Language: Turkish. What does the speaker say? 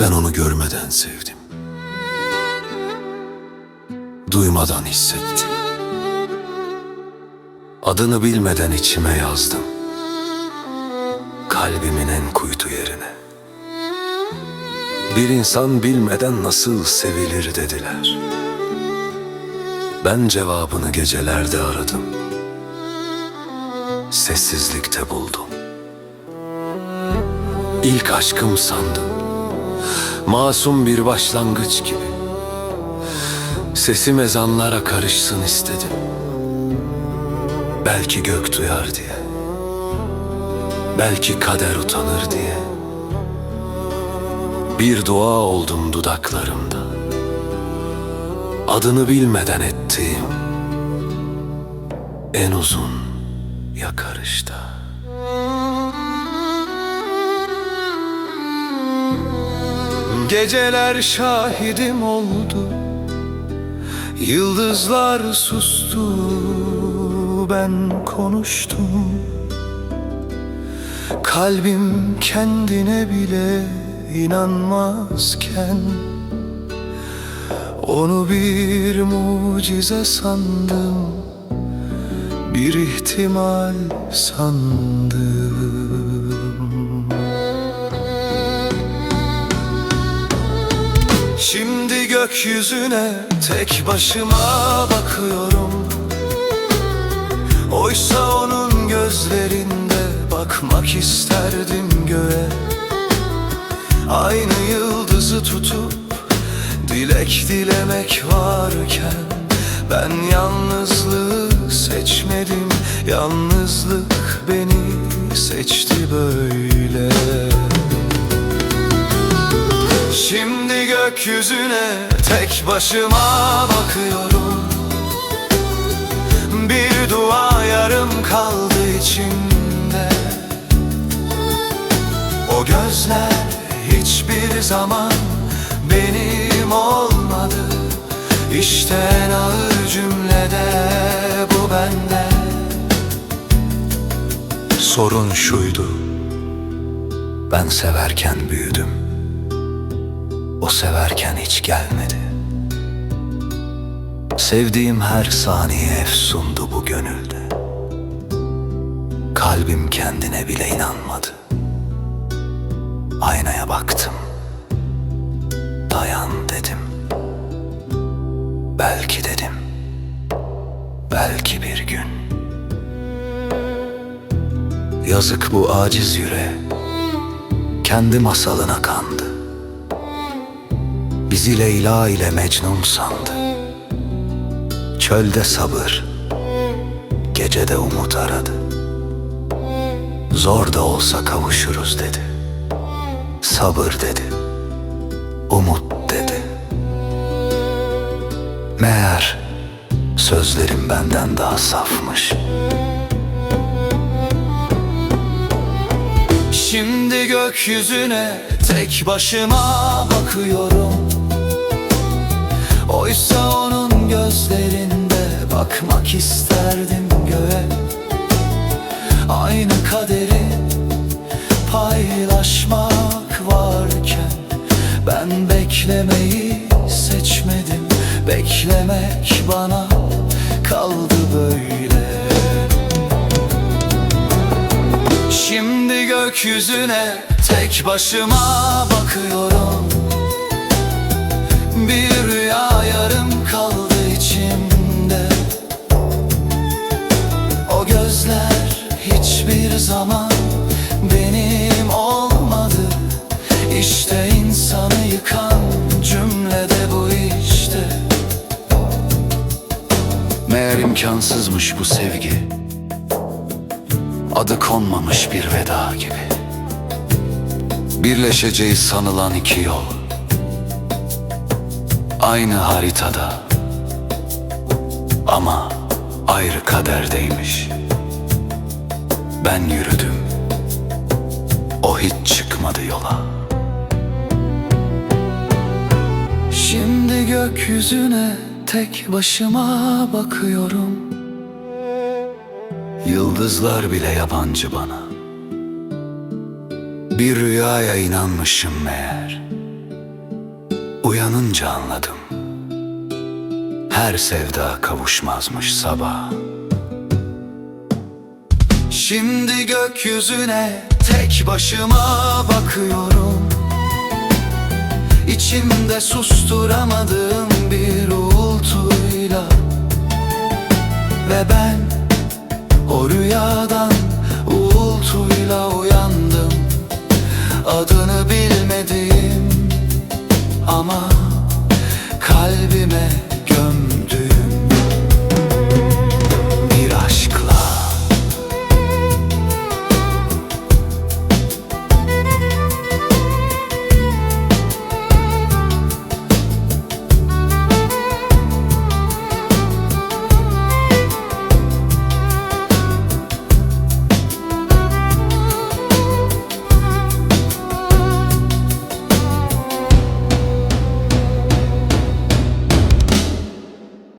Ben onu görmeden sevdim. Duymadan hissettim. Adını bilmeden içime yazdım. Kalbimin en kuytu yerine. Bir insan bilmeden nasıl sevilir dediler. Ben cevabını gecelerde aradım. Sessizlikte buldum. İlk aşkım sandım. Masum bir başlangıç gibi. Sesim ezanlara karışsın istedim. Belki gök duyar diye. Belki kader utanır diye. Bir dua oldum dudaklarımda. Adını bilmeden ettiğim en uzun yakarışta. Geceler şahidim oldu Yıldızlar sustu Ben konuştum. Kalbim kendine bile inanmazken Onu bir mucize sandım Bir ihtimal sandım gökyüzüne tek başıma bakıyorum. Oysa onun gözlerinde bakmak isterdim göğe. Aynı yıldızı tutup dilek dilemek varken Ben yalnızlığı seçmedim. Yalnızlık beni seçti böyle Şimdi gökyüzüne tek başıma bakıyorum. Bir dua yarım kaldı içimde. O gözler hiçbir zaman benim olmadı. İşte en ağır cümlede bu bende. Sorun şuydu. Ben severken büyüdüm o severken hiç gelmedi. Sevdiğim her saniye efsundu bu gönülde. Kalbim kendine bile inanmadı. Aynaya baktım. Dayan dedim. Belki dedim. Belki bir gün. Yazık bu aciz yüreğe Kendi masalına kandı Bizi Leyla ile Mecnun sandı. Çölde sabır Gecede umut aradı. Zor da olsa kavuşuruz dedi. Sabır dedi Umut dedi. Meğer Sözlerim benden daha safmış. Şimdi gökyüzüne tek başıma bakıyorum Oysa onun gözlerinde bakmak isterdim göğe. Aynı kaderi paylaşmak varken Ben beklemeyi seçmedim. Beklemek bana kaldı böyle. Şimdi gökyüzüne tek başıma bakıyorum. Bir rüya zaman benim olmadı. İşte insanı yıkan cümlede bu işte. Meğer imkansızmış bu sevgi. Adı konmamış bir veda gibi. Birleşeceği sanılan iki yol. Aynı haritada. Ama ayrı kaderdeymiş Ben yürüdüm. O hiç çıkmadı yola. Şimdi gökyüzüne tek başıma bakıyorum. Yıldızlar bile yabancı bana. Bir rüyaya inanmışım meğer. Uyanınca anladım. Her sevda kavuşmazmış sabah Şimdi gökyüzüne tek başıma bakıyorum. İçimde susturamadığım bir uğultuyla. Ve ben